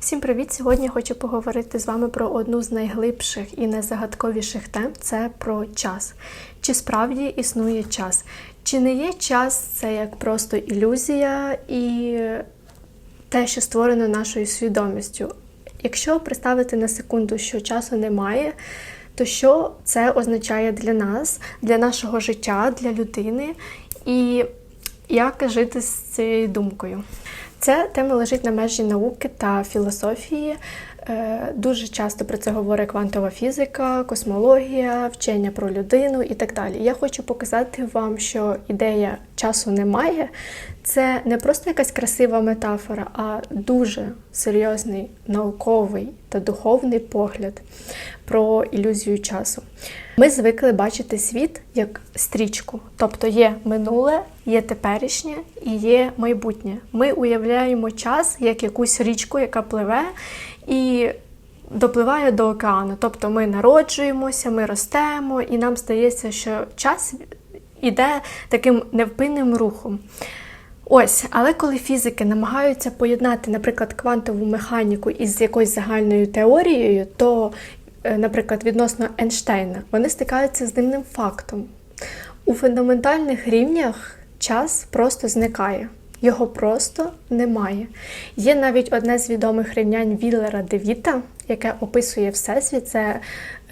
Всім привіт! Сьогодні хочу поговорити з вами про одну з найглибших і найзагадковіших тем це про час. Чи справді існує час? Чи не є час це як просто ілюзія і те, що створено нашою свідомістю? Якщо представити на секунду, що часу немає, то що це означає для нас, для нашого життя, для людини, і як жити з цією думкою? Ця тема лежить на межі науки та філософії. Е, Дуже часто про це говорить квантова фізика, космологія, вчення про людину і так далі. Я хочу показати вам, що ідея часу немає. Це не просто якась красива метафора, а дуже серйозний науковий та духовний погляд про ілюзію часу. Ми звикли бачити світ як стрічку, тобто є минуле, є теперішнє і є майбутнє. Ми уявляємо час як якусь річку, яка пливе і допливає до океану. Тобто ми народжуємося, ми ростемо, і нам здається, що час іде таким невпинним рухом. Ось, але коли фізики намагаються поєднати, наприклад, квантову механіку із якоюсь загальною теорією, то, е, наприклад, відносно Ейнштейна, вони стикаються з дивним фактом. У фундаментальних рівнях час просто зникає. Його просто немає. Є навіть одне з відомих рівнянь Віллера Девіта, яке описує Всесвіт. Це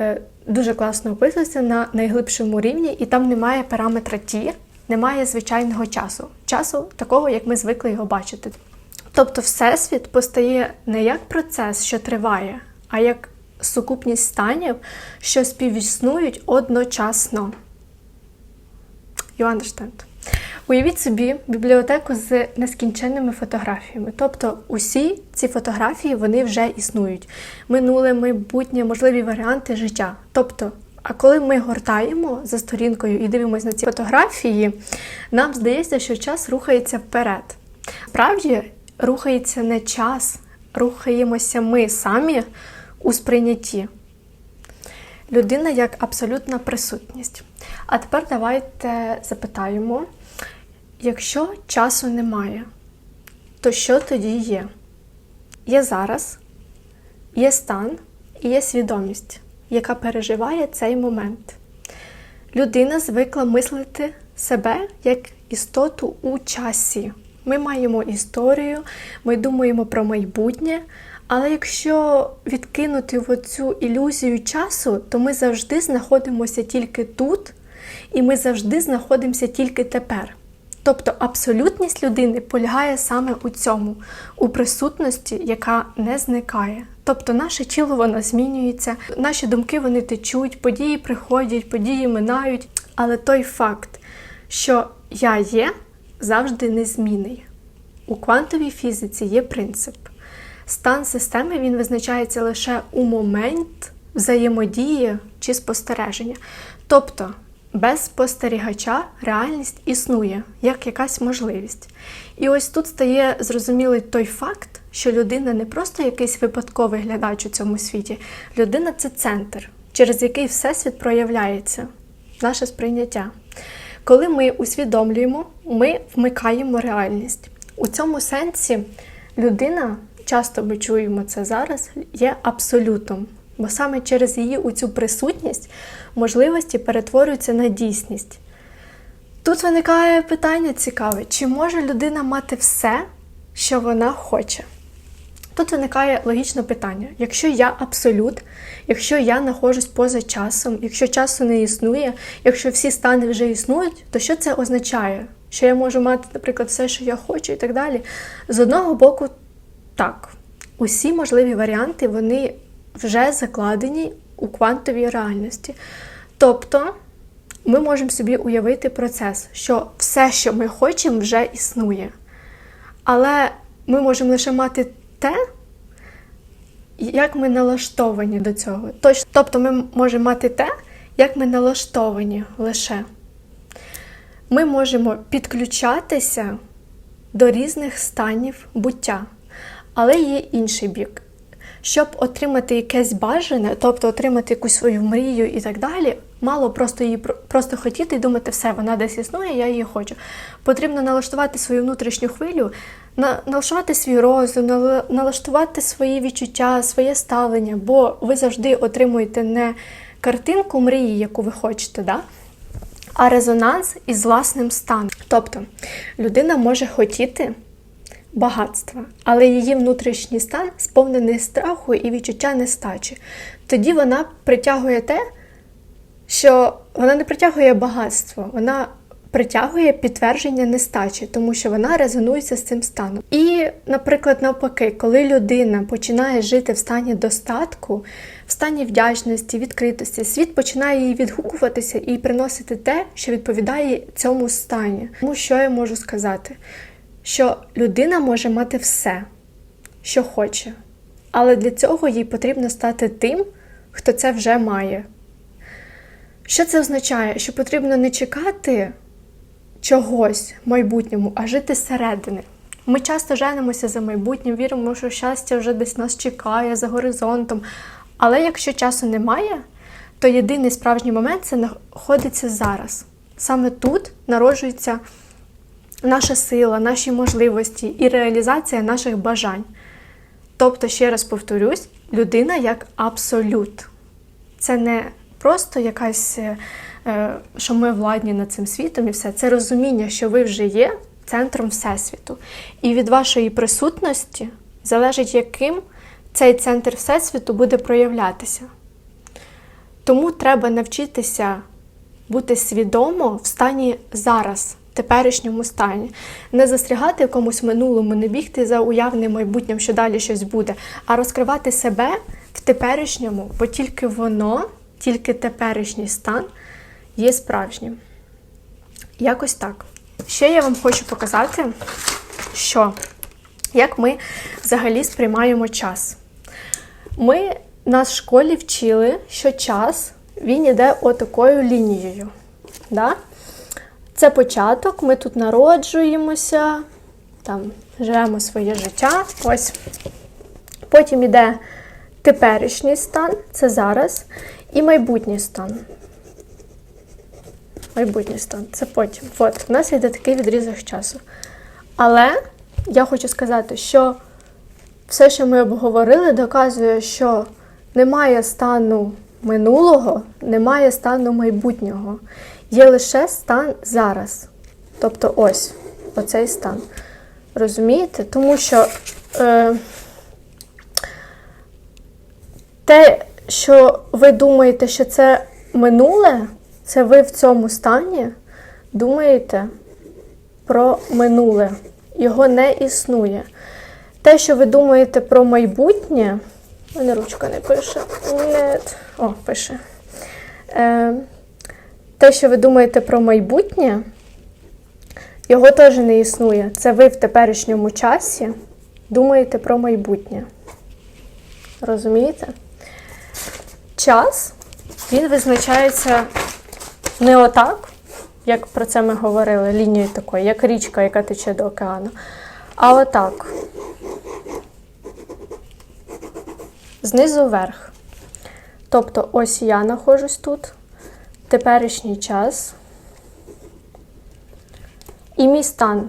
е, дуже класно описується на найглибшому рівні, і там немає параметра Ті, немає звичайного часу. Часу такого, як ми звикли його бачити. Тобто, Всесвіт постає не як процес, що триває, а як сукупність станів, що співіснують одночасно. You understand? Уявіть собі бібліотеку з нескінченними фотографіями. Тобто усі ці фотографії вони вже існують. Минуле, майбутнє, можливі варіанти життя. Тобто, а коли ми гортаємо за сторінкою і дивимося на ці фотографії, нам здається, що час рухається вперед. Справді рухається не час, рухаємося ми самі у сприйнятті. Людина як абсолютна присутність. А тепер давайте запитаємо: якщо часу немає, то що тоді є? Є зараз, є стан і є свідомість, яка переживає цей момент. Людина звикла мислити себе як істоту у часі. Ми маємо історію, ми думаємо про майбутнє. Але якщо відкинути в цю ілюзію часу, то ми завжди знаходимося тільки тут, і ми завжди знаходимося тільки тепер. Тобто абсолютність людини полягає саме у цьому, у присутності, яка не зникає. Тобто наше тіло воно змінюється, наші думки вони течуть, події приходять, події минають. Але той факт, що я є, завжди незмінний. У квантовій фізиці є принцип. Стан системи він визначається лише у момент взаємодії чи спостереження. Тобто, без спостерігача реальність існує як якась можливість. І ось тут стає зрозумілий той факт, що людина не просто якийсь випадковий глядач у цьому світі, людина це центр, через який всесвіт проявляється, наше сприйняття. Коли ми усвідомлюємо, ми вмикаємо реальність. У цьому сенсі людина часто ми чуємо це зараз, є абсолютом. Бо саме через її у цю присутність можливості перетворюються на дійсність. Тут виникає питання цікаве, чи може людина мати все, що вона хоче? Тут виникає логічне питання: якщо я абсолют, якщо я знаходжусь поза часом, якщо часу не існує, якщо всі стани вже існують, то що це означає? Що я можу мати, наприклад, все, що я хочу, і так далі. З одного боку, так, усі можливі варіанти вони вже закладені у квантовій реальності. Тобто ми можемо собі уявити процес, що все, що ми хочемо, вже існує. Але ми можемо лише мати те, як ми налаштовані до цього. Тобто ми можемо мати те, як ми налаштовані лише. Ми можемо підключатися до різних станів буття. Але є інший бік. Щоб отримати якесь бажане, тобто отримати якусь свою мрію і так далі, мало просто її просто хотіти і думати, все, вона десь існує, я її хочу. Потрібно налаштувати свою внутрішню хвилю на- налаштувати свій розум, налаштувати свої відчуття, своє ставлення, бо ви завжди отримуєте не картинку мрії, яку ви хочете, да? а резонанс із власним станом. Тобто людина може хотіти багатства, але її внутрішній стан сповнений страху і відчуття нестачі. Тоді вона притягує те, що вона не притягує багатство, вона притягує підтвердження нестачі, тому що вона резонується з цим станом. І, наприклад, навпаки, коли людина починає жити в стані достатку, в стані вдячності, відкритості, світ починає їй відгукуватися і приносити те, що відповідає цьому стані. Тому що я можу сказати? Що людина може мати все, що хоче, але для цього їй потрібно стати тим, хто це вже має. Що це означає? Що потрібно не чекати чогось в майбутньому, а жити зсередини. Ми часто женимося за майбутнім, віримо, що щастя вже десь нас чекає за горизонтом. Але якщо часу немає, то єдиний справжній момент це знаходиться зараз. Саме тут народжується наша сила, наші можливості і реалізація наших бажань. Тобто, ще раз повторюсь, людина як абсолют. Це не просто якась, е, е, що ми владні над цим світом і все. Це розуміння, що ви вже є центром Всесвіту. І від вашої присутності залежить, яким цей центр Всесвіту буде проявлятися. Тому треба навчитися бути свідомо в стані зараз, теперішньому стані. Не застрягати якомусь минулому, не бігти за уявним майбутнім, що далі щось буде, а розкривати себе в теперішньому, бо тільки воно, тільки теперішній стан є справжнім. Якось так. Ще я вам хочу показати, що як ми взагалі сприймаємо час. Ми нас в школі вчили, що час він іде отакою лінією. Да? Це початок, ми тут народжуємося, там живемо своє життя. Ось. Потім іде теперішній стан, це зараз, і майбутній стан. Майбутній стан, це потім. От, у нас йде такий відрізок часу. Але я хочу сказати, що все, що ми обговорили, доказує, що немає стану минулого, немає стану майбутнього. Є лише стан зараз. Тобто ось оцей стан. Розумієте? Тому що е, те, що ви думаєте, що це минуле, це ви в цьому стані думаєте про минуле. Його не існує. Те, що ви думаєте про майбутнє, мене ручка не пише. Нет. О, пише. Е, те, що ви думаєте про майбутнє, його теж не існує. Це ви в теперішньому часі думаєте про майбутнє. Розумієте? Час, він визначається не отак, як про це ми говорили, лінією такою, як річка, яка тече до океану. А отак. Знизу вверх. Тобто, ось я знаходжусь тут, теперішній час. І мій стан.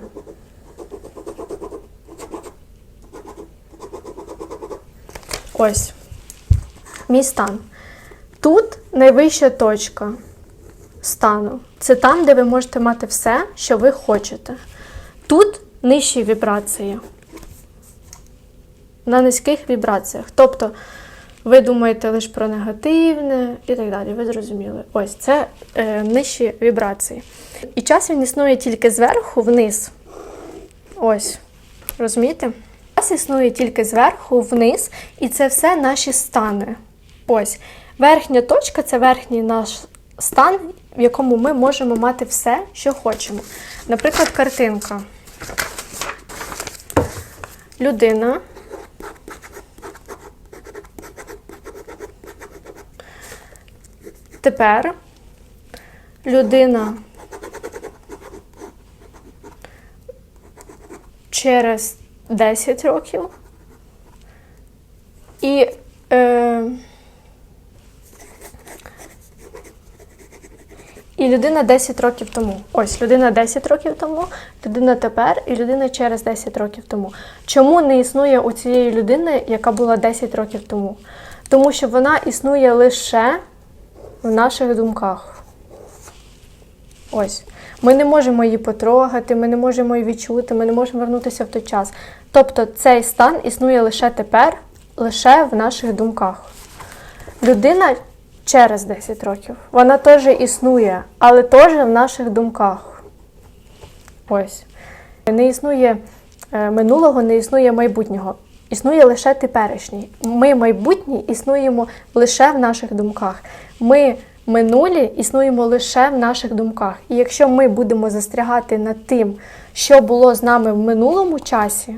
Ось. Мій стан. Тут найвища точка стану. Це там, де ви можете мати все, що ви хочете. Тут нижчі вібрації. На низьких вібраціях. Тобто, ви думаєте лише про негативне і так далі. Ви зрозуміли. Ось це е, нижчі вібрації. І час він існує тільки зверху вниз. Ось. Розумієте? Час існує тільки зверху вниз, і це все наші стани. Ось. Верхня точка це верхній наш стан, в якому ми можемо мати все, що хочемо. Наприклад, картинка. Людина. Тепер людина через 10 років і е, І людина 10 років тому. Ось людина 10 років тому, людина тепер і людина через 10 років тому. Чому не існує у цієї людини, яка була 10 років тому? Тому що вона існує лише в наших думках. Ось. Ми не можемо її потрогати, ми не можемо її відчути, ми не можемо вернутися в той час. Тобто цей стан існує лише тепер, лише в наших думках. Людина через 10 років, вона теж існує, але теж в наших думках. Ось. Не існує е, минулого, не існує майбутнього. Існує лише теперішній. Ми майбутні існуємо лише в наших думках. Ми минулі існуємо лише в наших думках. І якщо ми будемо застрягати над тим, що було з нами в минулому часі,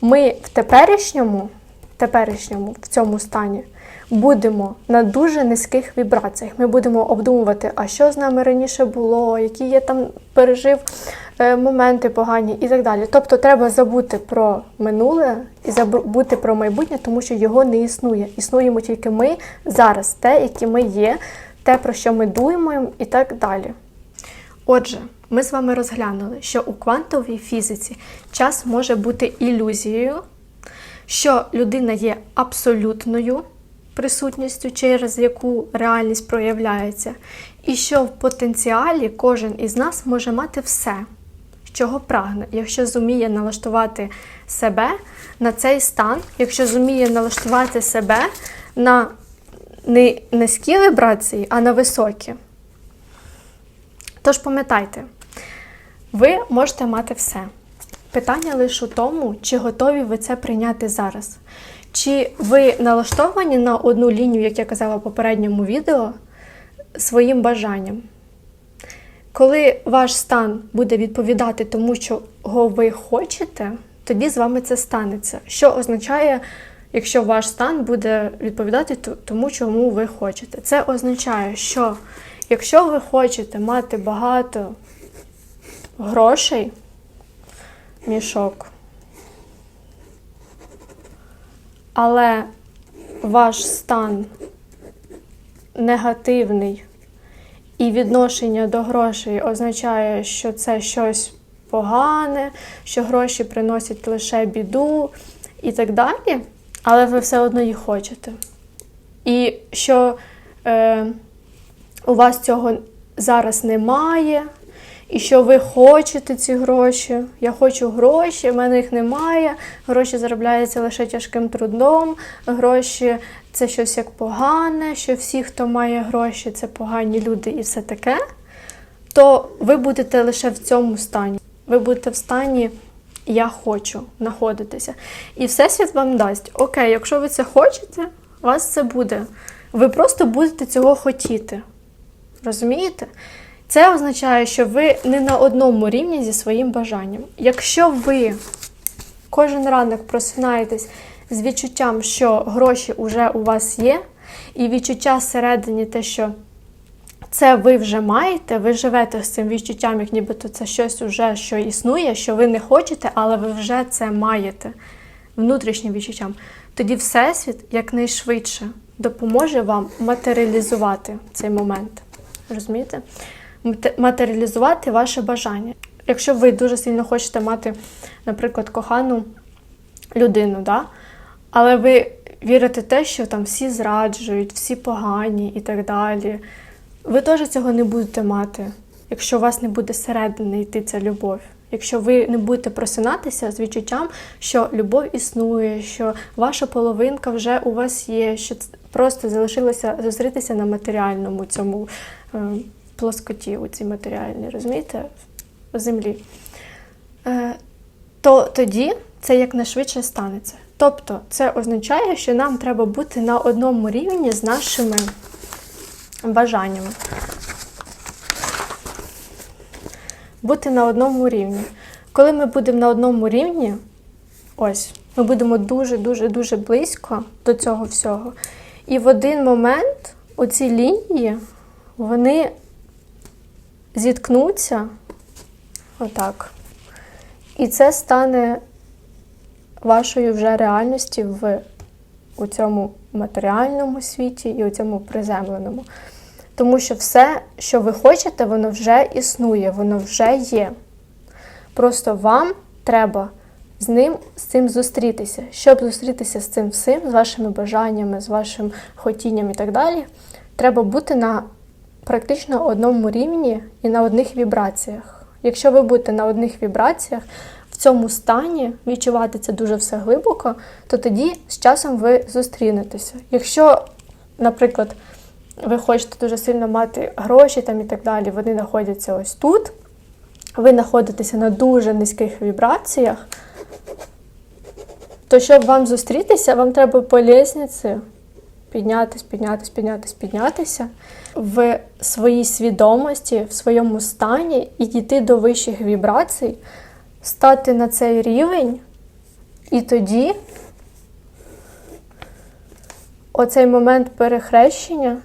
ми в теперішньому, теперішньому в цьому стані будемо на дуже низьких вібраціях. Ми будемо обдумувати, а що з нами раніше було, які я там пережив е, моменти погані і так далі. Тобто треба забути про минуле і забути про майбутнє, тому що його не існує. Існуємо тільки ми зараз, те, які ми є, те, про що ми думаємо, і так далі. Отже, ми з вами розглянули, що у квантовій фізиці час може бути ілюзією, що людина є абсолютною присутністю, через яку реальність проявляється, і що в потенціалі кожен із нас може мати все, чого прагне, якщо зуміє налаштувати себе на цей стан, якщо зуміє налаштувати себе на не низькі вібрації, а на високі. Тож пам'ятайте, ви можете мати все. Питання лише у тому, чи готові ви це прийняти зараз. Чи ви налаштовані на одну лінію, як я казала в попередньому відео, своїм бажанням? Коли ваш стан буде відповідати тому, чого ви хочете, тоді з вами це станеться. Що означає, якщо ваш стан буде відповідати тому, чому ви хочете? Це означає, що якщо ви хочете мати багато грошей, мішок, але ваш стан негативний і відношення до грошей означає, що це щось погане, що гроші приносять лише біду і так далі, але ви все одно їх хочете. І що е, у вас цього зараз немає, і що ви хочете ці гроші. Я хочу гроші, в мене їх немає. Гроші заробляються лише тяжким трудом. Гроші це щось як погане, що всі, хто має гроші, це погані люди і все таке. То ви будете лише в цьому стані. Ви будете в стані Я хочу знаходитися. І Всесвіт вам дасть: Окей, якщо ви це хочете, у вас це буде. Ви просто будете цього хотіти. Розумієте? Це означає, що ви не на одному рівні зі своїм бажанням. Якщо ви кожен ранок просинаєтесь з відчуттям, що гроші вже у вас є, і відчуття всередині те, що це ви вже маєте, ви живете з цим відчуттям, як нібито це щось уже що існує, що ви не хочете, але ви вже це маєте внутрішнім відчуттям, тоді Всесвіт якнайшвидше допоможе вам матеріалізувати цей момент. Розумієте? Матеріалізувати ваше бажання. Якщо ви дуже сильно хочете мати, наприклад, кохану людину, да? але ви вірите в те, що там всі зраджують, всі погані і так далі, ви теж цього не будете мати, якщо у вас не буде середини йти ця любов. Якщо ви не будете просинатися з відчуттям, що любов існує, що ваша половинка вже у вас є, що просто залишилося зустрітися на матеріальному цьому е, плоскоті у цій матеріальній, розумієте, землі, е, то тоді це якнайшвидше станеться. Тобто це означає, що нам треба бути на одному рівні з нашими бажаннями. Бути на одному рівні. Коли ми будемо на одному рівні, ось, ми будемо дуже-дуже-дуже близько до цього всього. І в один момент оці лінії, вони зіткнуться отак. І це стане вашою вже реальністю в у цьому матеріальному світі і у цьому приземленому. Тому що все, що ви хочете, воно вже існує, воно вже є. Просто вам треба з ним з цим зустрітися. Щоб зустрітися з цим всім, з вашими бажаннями, з вашим хотінням і так далі, треба бути на практично одному рівні і на одних вібраціях. Якщо ви будете на одних вібраціях, в цьому стані відчувати це дуже все глибоко, то тоді з часом ви зустрінетеся. Якщо, наприклад, ви хочете дуже сильно мати гроші там і так далі, вони знаходяться ось тут, ви знаходитеся на дуже низьких вібраціях, то щоб вам зустрітися, вам треба по лісниці піднятись, піднятись, піднятись, піднятися в своїй свідомості, в своєму стані і дійти до вищих вібрацій, стати на цей рівень, і тоді оцей момент перехрещення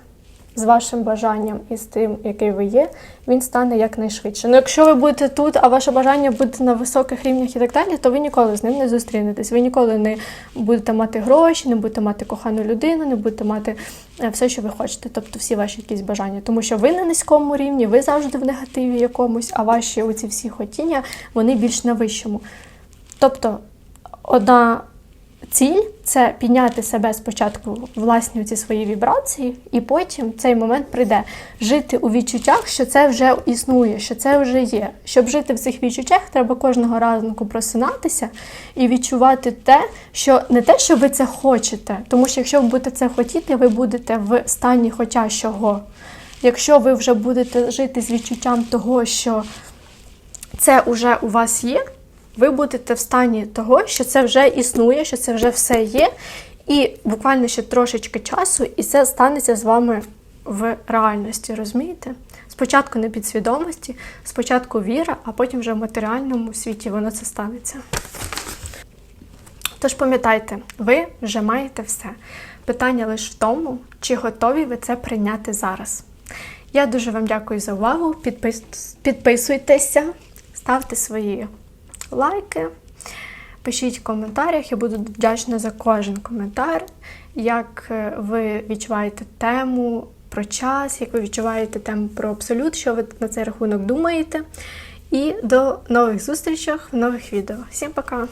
з вашим бажанням і з тим, який ви є, він стане якнайшвидше. Ну, якщо ви будете тут, а ваше бажання буде на високих рівнях і так далі, то ви ніколи з ним не зустрінетесь. Ви ніколи не будете мати гроші, не будете мати кохану людину, не будете мати е, все, що ви хочете, тобто всі ваші якісь бажання. Тому що ви на низькому рівні, ви завжди в негативі якомусь, а ваші оці всі хотіння, вони більш на вищому. Тобто, одна ціль це підняти себе спочатку власні ці свої вібрації, і потім цей момент прийде. Жити у відчуттях, що це вже існує, що це вже є. Щоб жити в цих відчуттях, треба кожного ранку просинатися і відчувати те, що не те, що ви це хочете, тому що якщо ви будете це хотіти, ви будете в стані хочащого. Якщо ви вже будете жити з відчуттям того, що це вже у вас є, ви будете в стані того, що це вже існує, що це вже все є, і буквально ще трошечки часу, і це станеться з вами в реальності, розумієте? Спочатку на підсвідомості, спочатку віра, а потім вже в матеріальному світі воно це станеться. Тож пам'ятайте, ви вже маєте все. Питання лише в тому, чи готові ви це прийняти зараз. Я дуже вам дякую за увагу. Підпис... Підписуйтеся, ставте свої лайки, пишіть в коментарях. Я буду вдячна за кожен коментар, як е, ви відчуваєте тему про час, як ви відчуваєте тему про абсолют, що ви на цей рахунок думаєте. І до нових зустрічей в нових відео. Всім пока!